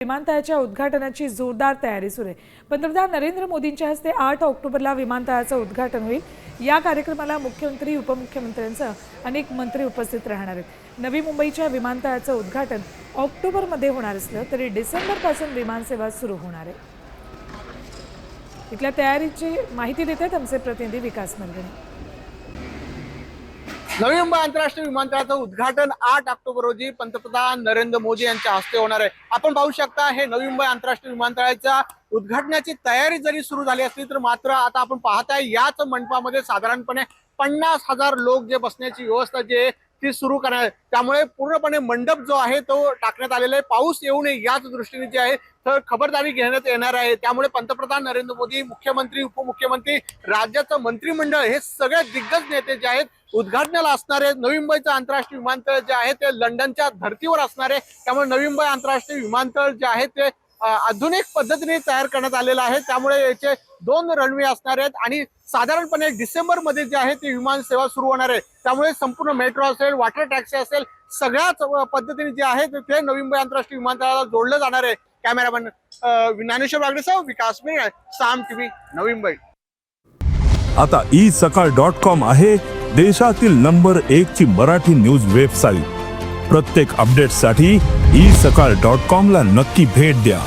विमानतळाच्या उद्घाटनाची जोरदार तयारी सुरू आहे. पंतप्रधान नरेंद्र मोदींच्या हस्ते आठ ऑक्टोबरला विमानतळाचं उद्घाटन होईल. या कार्यक्रमाला मुख्यमंत्री उपमुख्यमंत्र्यांसह अनेक मंत्री उपस्थित राहणार आहेत. नवी मुंबईच्या विमानतळाचं उद्घाटन ऑक्टोबरमध्ये होणार असलं तरी डिसेंबरपासून विमानसेवा सुरू होणार आहे. इथल्या तयारीची माहिती देतात आमचे प्रतिनिधी विकास मंत्री नवी मुंबई आंतरराष्ट्रीय विमानतळाचं उद्घाटन आठ ऑक्टोबर रोजी पंतप्रधान नरेंद्र मोदी यांच्या हस्ते होणार आहे. आपण पाहू शकता हे नवी मुंबई आंतरराष्ट्रीय विमानतळाच्या उद्घाटनाची तयारी जरी सुरू झाली असली तर मात्र आता आपण पाहताय याच मंडपामध्ये साधारणपणे पन्नास हजार लोक जे बसण्याची व्यवस्था जी आहे ती सुरू करणार त्यामुळे पूर्णपणे मंडप जो आहे तो टाकण्यात आलेला आहे. पाऊस येऊ नये याच दृष्टीने जे आहे तर खबरदारी घेण्यात येणार आहे. त्यामुळे पंतप्रधान नरेंद्र मोदी मुख्यमंत्री उपमुख्यमंत्री राज्याचं मंत्रिमंडळ हे सगळे दिग्गज नेते जे आहेत उद्घाटनाला असणारे नवी मुंबईचं आंतरराष्ट्रीय विमानतळ जे आहे ते लंडनच्या धर्तीवर असणारे त्यामुळे नवी मुंबई आंतरराष्ट्रीय विमानतळ जे आहे ते आधुनिक पद्धतीने तयार करण्यात आलेलं आहे. त्यामुळे याचे दोन रनवे असणार आहेत आणि साधारणपणे डिसेंबरमध्ये जे आहे ती विमान सेवा सुरू होणार आहे. त्यामुळे संपूर्ण मेट्रो असेल वॉटर टॅक्सी असेल सगळ्याच पद्धतीने जे आहे ते- ते नवी मुंबई आंतरराष्ट्रीय विमानतळाला जोडलं जाणार आहे. कॅमेरामॅन ज्ञानेश्वर ज्ञानेश्वर साहेब विकास मिळ साम टीव्ही नवी मुंबई आता ई सकाळ डॉट कॉम आहे देशातील नंबर एक ची मराठी न्यूज वेबसाईट. प्रत्येक अपडेटसाठी ई सकाळ डॉट कॉम ला नक्की भेट द्या.